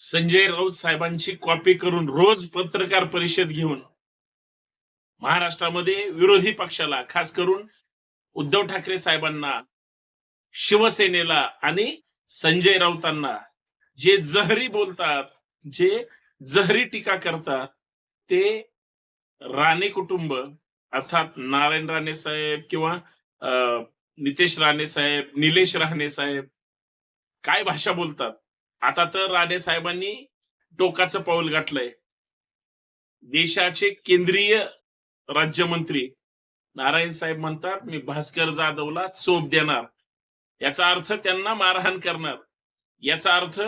संजय राऊत साहेबांची कॉपी करून रोज पत्रकार परिषद घेऊन महाराष्ट्रामध्ये विरोधी पक्षाला खास करून उद्धव ठाकरे साहेबांना शिवसेनेला आणि संजय राऊतांना जे जहरी बोलतात जे जहरी टीका करतात ते राणे कुटुंब अर्थात नारायण राणे साहेब किंवा अं, नितेश राणे साहेब निलेश राणे साहेब काय भाषा बोलतात? आता तर राणे साहेबांनी टोकाचं पाऊल गाठलंय. देशाचे केंद्रीय राज्यमंत्री नारायण साहेब म्हणतात मी भास्कर जाधवला चोप देणार. याचा अर्थ त्यांना मारहाण करणार. याचा अर्थ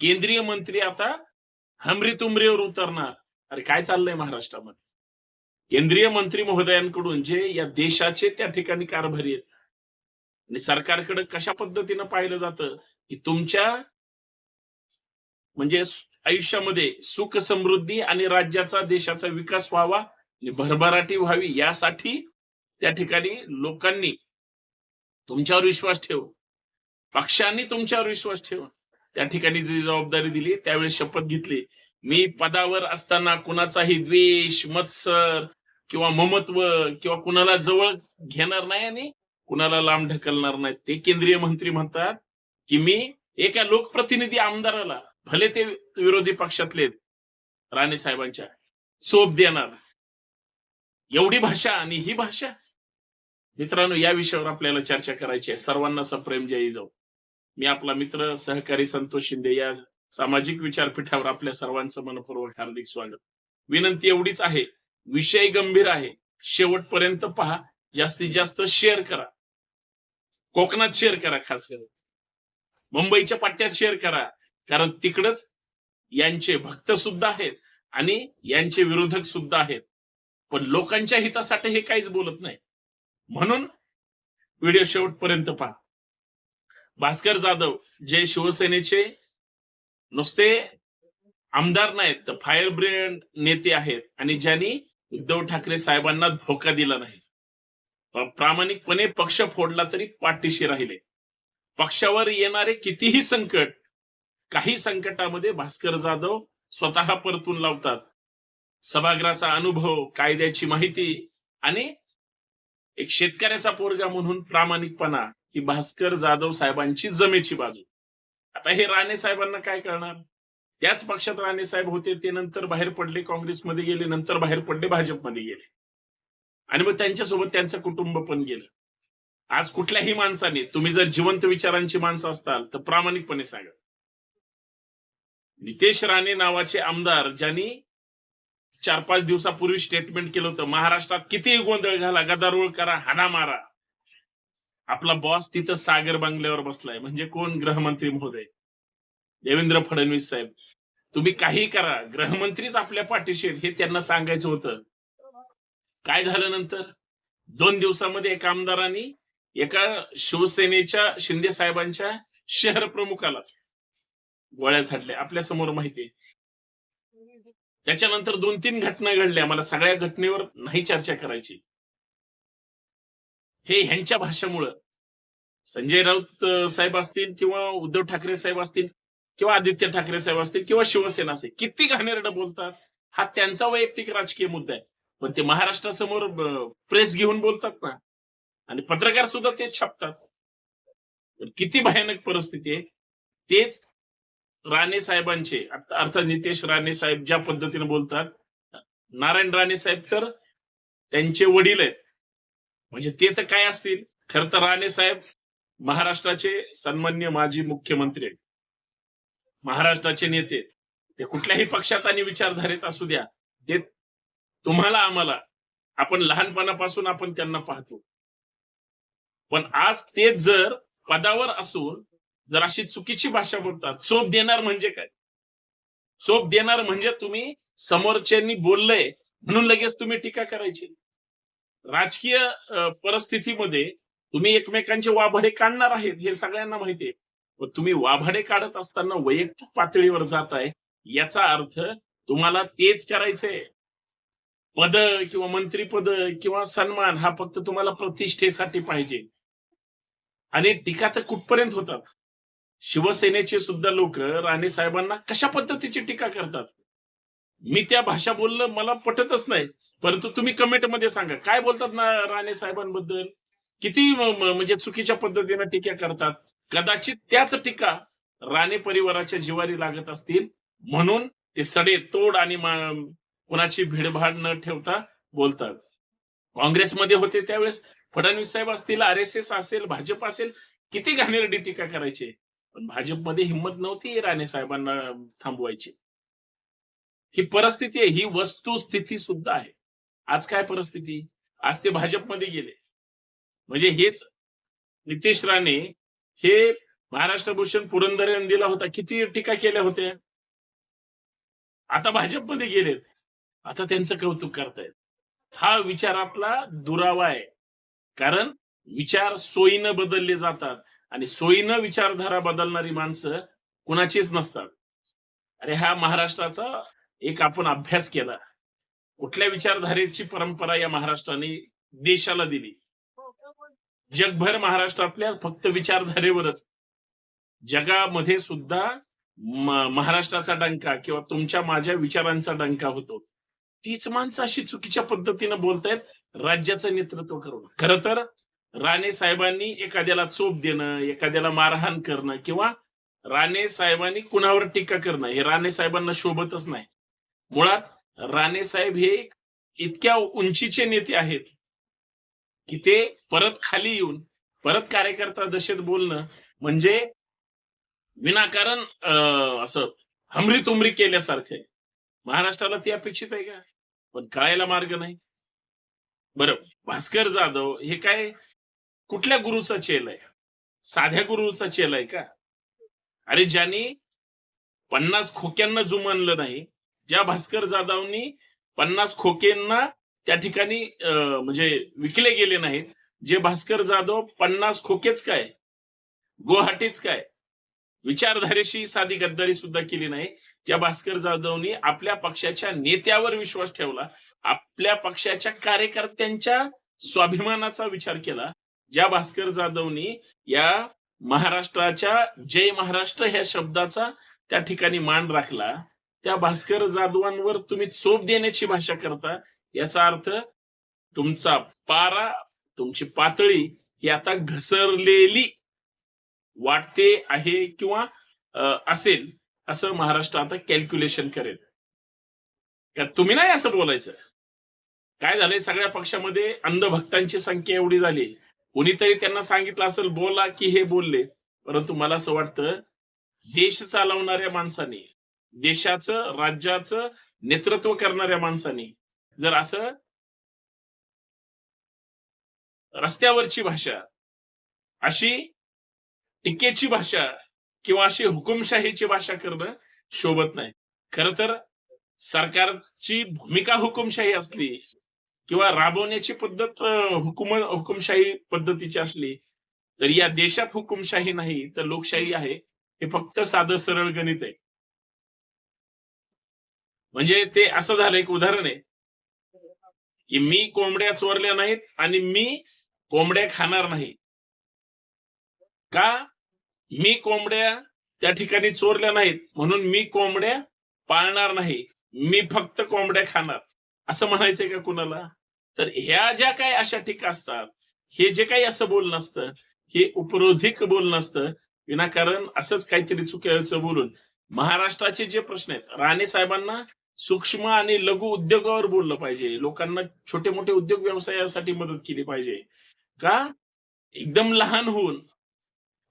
केंद्रीय मंत्री आता हमरी तुमरीवर उतरणार. अरे काय चाललंय महाराष्ट्रामध्ये? केंद्रीय मंत्री महोदयांकडून जे या देशाचे त्या ठिकाणी कारभारी आहेत आणि सरकारकडे कशा पद्धतीनं पाहिलं जातं की तुमच्या म्हणजे आयुष्यामध्ये सुख समृद्धी आणि राज्याचा देशाचा विकास व्हावा आणि भरभराटी व्हावी यासाठी त्या ठिकाणी लोकांनी तुमच्यावर विश्वास ठेव. पक्षांनी तुमच्यावर विश्वास ठेव. त्या ठिकाणी जी जबाबदारी दिली त्यावेळेस शपथ घेतली. मी पदावर असताना कुणाचाही द्वेष मत्सर किंवा ममत्व किंवा कुणाला जवळ घेणार नाही आणि कुणाला लांब ढकलणार नाही. ते केंद्रीय मंत्री म्हणतात की मी एका लोकप्रतिनिधी आमदाराला भले ते विरोधी पक्षातले राणे साहेबांच्या चोप देणार. एवढी भाषा आणि ही भाषा? मित्रांनो या विषयावर आपल्याला चर्चा करायची आहे. सर्वांना सप्रेम जय जाऊ मी आपला मित्र सहकारी संतोष शिंदे या सामाजिक विचारपीठावर आपल्या सर्वांचं मनपूर्वक हार्दिक स्वागत. विनंती एवढीच आहे विषय गंभीर आहे. शेवटपर्यंत पहा जास्तीत जास्त शेअर करा. कोकणात शेअर करा खास करून. मुंबईच्या पट्ट्यात शेअर करा. कारण तिकडच यांचे भक्त सुद्धा आहेत आणि यांचे विरोधक सुद्धा आहेत. पण लोकांच्या हितासाठी हे काहीच बोलत नाही. म्हणून व्हिडिओ शेवटपर्यंत पहा. भास्कर जाधव जे शिवसेनेचे नुसते आमदार नाहीत तर फायर ब्रिगेड नेते आहेत आणि ज्यांनी उद्धव ठाकरे साहेबांना धोका दिला नाही. प्रामाणिकपणे पक्ष फोडला तरी पाठीशी राहिले. पक्षावर येणारे कितीही संकट काही संकटामध्ये भास्कर जाधव स्वतः परतून लावतात. सभागृहाचा अनुभव कायद्याची माहिती आणि एक शेतकऱ्याचा पोरगा म्हणून प्रामाणिकपणा ही भास्कर जाधव साहेबांची जमेची बाजू. आता हे राणे साहेबांना काय करणार? त्याच पक्षात राणे साहेब होते ते नंतर बाहेर पडले काँग्रेसमध्ये गेले नंतर बाहेर पडले भाजपमध्ये गेले. आणि मग त्यांच्यासोबत त्यांचं कुटुंब पण गेलं. आज कुठल्याही माणसाने तुम्ही जर जिवंत विचारांची माणसं असताल तर प्रामाणिकपणे सांगा. नितेश राणे नावाचे आमदार ज्यांनी चार पाच दिवसापूर्वी स्टेटमेंट केलं होतं महाराष्ट्रात कितीही गोंधळ घाला गदारोळ करा हाना मारा. आपला बॉस तिथं सागर बंगल्यावर बसलाय. म्हणजे कोण? गृहमंत्री महोदय. देवेंद्र फडणवीस साहेब. तुम्ही काही करा. गृहमंत्रीच आपल्या पाठीशी हे त्यांना सांगायचं होतं. काय झालं नंतर? दोन दिवसामध्ये एका आमदारांनी एका शिवसेनेच्या शिंदे साहेबांच्या शहर प्रमुखालाच गोळ्या झाडल्या. आपल्यासमोर माहिती त्याच्यानंतर दोन तीन घटना घडल्या. मला सगळ्या घटनेवर नाही चर्चा करायची. हे ह्यांच्या भाषेमुळं. संजय राऊत साहेब असतील किंवा उद्धव ठाकरे साहेब असतील किंवा आदित्य ठाकरे साहेब असतील किंवा शिवसेना असेल. किती घाणेरड बोलतात. हा त्यांचा वैयक्तिक राजकीय मुद्दा आहे. पण ते महाराष्ट्रासमोर प्रेस घेऊन बोलतात ना. आणि पत्रकार सुद्धा तेच छापतात. किती भयानक परिस्थिती आहे. तेच राणे साहेबांचे अर्थ- अर्थात नितेश राणे साहेब ज्या पद्धतीने बोलतात नारायण राणे साहेब तर त्यांचे वडील आहेत. म्हणजे ते तर काय असतील? खर तर राणे साहेब महाराष्ट्राचे सन्मान्य माजी मुख्यमंत्री आहेत. महाराष्ट्राचे नेते ते कुठल्याही पक्षात आणि विचारधारेत असू द्या ते तुम्हाला आम्हाला आपण लहानपणापासून आपण त्यांना पाहतो. पण आज ते जर पदावर असून जर अशी चुकीची भाषा बोलतात चोप देणार म्हणजे काय? चोप देणार म्हणजे तुम्ही समोरच्यांनी बोललंय म्हणून लगेच तुम्ही टीका करायची. राजकीय परिस्थितीमध्ये तुम्ही एकमेकांचे वाभाडे काढणार आहेत हे सगळ्यांना माहिती आहे. तुम्ही वाभाडे काढत असताना वैयक्तिक पातळीवर जात आहे याचा अर्थ तुम्हाला तेच करायचंय. पद किंवा मंत्रीपद किंवा सन्मान हा फक्त तुम्हाला प्रतिष्ठेसाठी पाहिजे. आणि टीका तर कुठपर्यंत होतात? शिवसेनेचे सुद्धा लोक राणे साहेबांना कशा पद्धतीची टीका करतात? मी त्या भाषा बोलणं मला पटतच नाही. परंतु तुम्ही कमेंटमध्ये सांगा काय बोलतात ना राणे साहेबांबद्दल? किती म्हणजे चुकीच्या पद्धतीने टीका करतात? कदाचित त्याच टीका राणे परिवाराच्या जिवारी लागत असतील. म्हणून ते सडे तोड आणि कुणाची भिडभाड न ठेवता बोलतात. काँग्रेसमध्ये होते त्यावेळेस फडणवीस साहेब असतील आर एस एस असेल भाजप असेल किती घाणेरडी टीका करायचे? पण भाजपमध्ये हिंमत नव्हती राणे साहेबांना थांबवायची. ही परिस्थिती आहे ही वस्तुस्थिती सुद्धा आहे. आज काय परिस्थिती? आज ते भाजपमध्ये गेले. म्हणजे हेच नितेश राणे हे महाराष्ट्र भूषण पुरंदर यांनी दिला होता किती टीका केल्या होत्या? आता भाजपमध्ये गेलेत. आता त्यांचं कौतुक करतायत. हा विचार आपला दुरावा आहे. कारण विचार सोयीनं बदलले जातात. आणि सोयीनं विचारधारा बदलणारी माणसं कुणाचीच नसतात. अरे हा महाराष्ट्राचा एक आपण अभ्यास केला. कुठल्या विचारधारेची परंपरा या महाराष्ट्राने देशाला दिली? जगभर महाराष्ट्रातल्या फक्त विचारधारेवरच. जगामध्ये सुद्धा महाराष्ट्राचा डंका किंवा तुमच्या माझ्या विचारांचा डंका होतो. तीच माणसं अशी चुकीच्या पद्धतीनं बोलतायत राज्याचं नेतृत्व करून खर तर राणे साहेबांनी एखाद्याला चोप देणं एखाद्याला मारहाण करणं किंवा राणे साहेबांनी कुणावर टीका करणं हे राणे साहेबांना शोभतच नाही. मुळात राणे साहेब हे इतक्या उंचीचे नेते आहेत की ते परत खाली येऊन परत कार्यकर्ता दशेत बोलणं म्हणजे विनाकारण अं, असं हमरी तुमरी केल्यासारखं आहे. महाराष्ट्राला ती अपेक्षित आहे का? पण कळायला मार्ग नाही. बरं भास्कर जाधव हे काय कुठल्या गुरुचा चेल आहे? साध्या गुरुचा चेल आहे का? अरे ज्यांनी पन्नास खोक्यांना जुमानलं नाही ज्या भास्कर जाधवनी पन्नास खोक्यांना त्या ठिकाणी म्हणजे विकले गेले नाहीत जे भास्कर जाधव पन्नास खोकेच काय? गुवाहाटीच काय? विचारधारेशी साधी गद्दारी सुद्धा केली नाही ज्या भास्कर जाधवनी आपल्या पक्षाच्या नेत्यावर विश्वास ठेवला आपल्या पक्षाच्या कार्यकर्त्यांच्या स्वाभिमानाचा विचार केला ज्या भास्कर जाधवनी या महाराष्ट्राच्या जय महाराष्ट्र ह्या शब्दाचा त्या ठिकाणी मान राखला त्या भास्कर जाधवांवर तुम्ही चोप देण्याची भाषा करता याचा अर्थ तुमचा पारा तुमची पातळी ही आता घसरलेली वाटते आहे किंवा असेल असं महाराष्ट्र आता कॅल्क्युलेशन करेल. का तुम्ही नाही असं बोलायचं? काय झालंय? सगळ्या पक्षामध्ये अंधभक्तांची संख्या एवढी झाली. कोणीतरी त्यांना सांगितलं असेल बोला की हे बोलले. परंतु मला असं वाटतं देश चालवणाऱ्या माणसाने देशाचं राज्याचं नेतृत्व करणाऱ्या माणसाने जर असं रस्त्यावरची भाषा अशी टीकेची भाषा किंवा अशी हुकुमशाहीची भाषा करणं शोभत नाही. खर तर सरकारची भूमिका हुकुमशाही असली किंवा राबवण्याची पद्धत हुकुम हुकुमशाही पद्धतीची असली तर या देशात हुकुमशाही नाही तर लोकशाही आहे. हे फक्त साधं सरळ गणित आहे. म्हणजे ते असं झालं एक उदाहरण आहे. की मी कोंबड्या चोरल्या नाहीत आणि मी कोंबड्या खाणार नाही. का? मी कोंबड्या त्या ठिकाणी चोरल्या नाहीत म्हणून मी कोंबड्या पाळणार नाही. मी फक्त कोंबड्या खाणार. असं म्हणायचंय का कुणाला? तर ह्या ज्या काही अशा टीका असतात हे जे काही असं बोलणं असतं हे उपरोधिक बोलणं असतं. विनाकारण असंच काहीतरी चुकीचं बोलून. महाराष्ट्राचे जे प्रश्न आहेत राणे साहेबांना सूक्ष्म आणि लघु उद्योगावर बोललं पाहिजे. लोकांना छोटे मोठे उद्योग व्यवसायासाठी मदत केली पाहिजे. का? एकदम लहान होऊन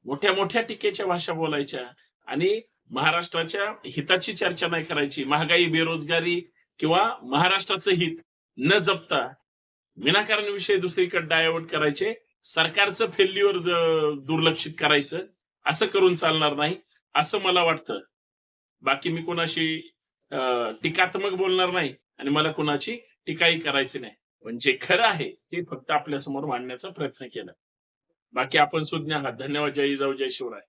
मोठ्या मोठ्या टीकेच्या भाषा बोलायच्या आणि महाराष्ट्राच्या हिताची चर्चा नाही करायची. महागाई बेरोजगारी किंवा महाराष्ट्राचं हित न जपता विनाकारण विषय दुसरीकडे डायवर्ट करायचे सरकारचं फेल्युअर दुर्लक्षित करायचं असं करून चालणार नाही असं मला वाटतं. बाकी मी कोणाशी टीकात्मक बोलणार नाही आणि मला कोणाची टीकाही करायची नाही. पण जे खरं आहे ते फक्त आपल्यासमोर मांडण्याचा प्रयत्न केला. बाकी आपण सुज्ञ आहात. धन्यवाद. जय जाऊ जय शिवराय.